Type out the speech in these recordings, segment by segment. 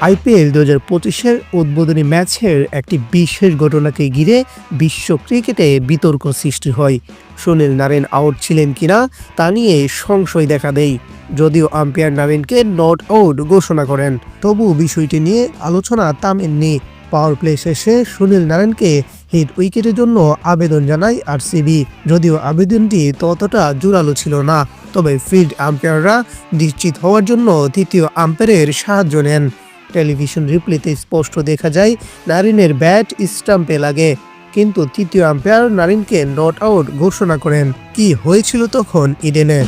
IPL দু হাজার পঁচিশের উদ্বোধনী ম্যাচের একটি বিশেষ ঘটনাকে ঘিরে বিশ্ব ক্রিকেটে বিতর্ক সৃষ্টি হয়। সুনীল নারেন আউট ছিলেন কিনা তা নিয়ে সংশয় দেখা দেয়। যদিও আম্পায়ার নারেনকে নট আউট ঘোষণা করেন। তবু বিষয়টি নিয়ে আলোচনা থামেননি। পাওয়ার প্লে শেষে সুনীল নারায়ণকে হিট উইকেটের জন্য আবেদন জানায় আরসিবি। যদিও আবেদনটি ততটা জোরালো ছিল না, তবে ফিল্ড আম্পায়াররা নিশ্চিত হওয়ার জন্য তৃতীয় আম্পায়ারের সাহায্য নেন। টেলিভিশন রিপ্লেতে স্পষ্ট দেখা যায়, নারিনের ব্যাট স্টাম্পে লাগে। কিন্তু তৃতীয় আম্পায়ার নারিনকে নট আউট ঘোষণা করেন। কি হয়েছিল তখন ইডেনে?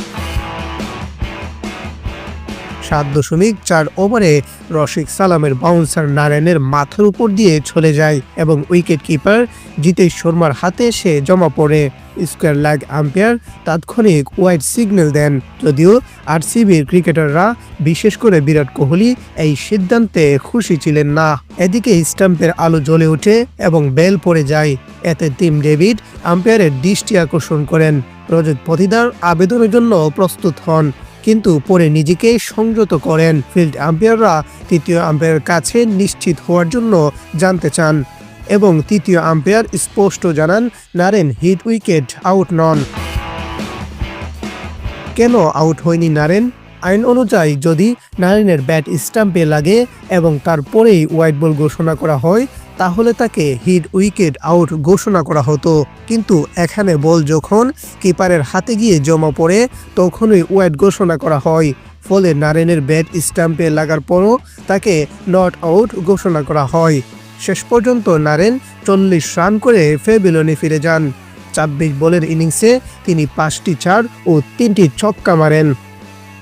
সাত দশমিক চার ওভারে রশিক সালামের বাউন্সার নারায়ণের মাথার উপর দিয়ে চলে যায় এবং উইকেট কিপার জিতেশ শর্মার হাতে সে জমা পড়ে। স্কোয়ার লেগ আম্পায়ার তাৎক্ষণিক ওয়াইড সিগন্যাল দেন। যদিও আরসিবির ক্রিকেটাররা বিশেষ করে বিরাট কোহলি, এই সিদ্ধান্তে খুশি ছিলেন না। এদিকে স্টাম্পের আলো জ্বলে ওঠে এবং বেল পড়ে যায়। এতে টিম ডেভিড আম্পায়ারের দৃষ্টি আকর্ষণ করেন। রজত পথিদার আবেদনের জন্য প্রস্তুত হন। কিন্তু পরে নিজেকে সংযত করেন। ফিল্ড আম্পায়াররা তৃতীয় আম্পায়ারের কাছে নিশ্চিত হওয়ার জন্য জানতে চান এবং তৃতীয় আম্পায়ার স্পষ্ট জানান, নারেন হিট উইকেট আউট নন। কেন আউট হয়নি নারেন? আইন অনুযায়ী যদি নারেনের ব্যাট স্টাম্পে লাগে এবং তারপরেই হোয়াইট বল ঘোষণা করা হয় তাহলে তাকে হিট উইকেট আউট ঘোষণা করা হতো। কিন্তু এখানে বল যখন কিপারের হাতে গিয়ে জমা পড়ে, তখনই ওয়াইড ঘোষণা করা হয়। ফলে নারেনের ব্যাট স্টাম্পে লাগার পরও তাকে নট আউট ঘোষণা করা হয়। শেষ পর্যন্ত নারেন চল্লিশ রান করে ফেবিলনে ফিরে যান। ছাব্বিশ বলের ইনিংসে তিনি পাঁচটি চার ও তিনটি ছক্কা মারেন।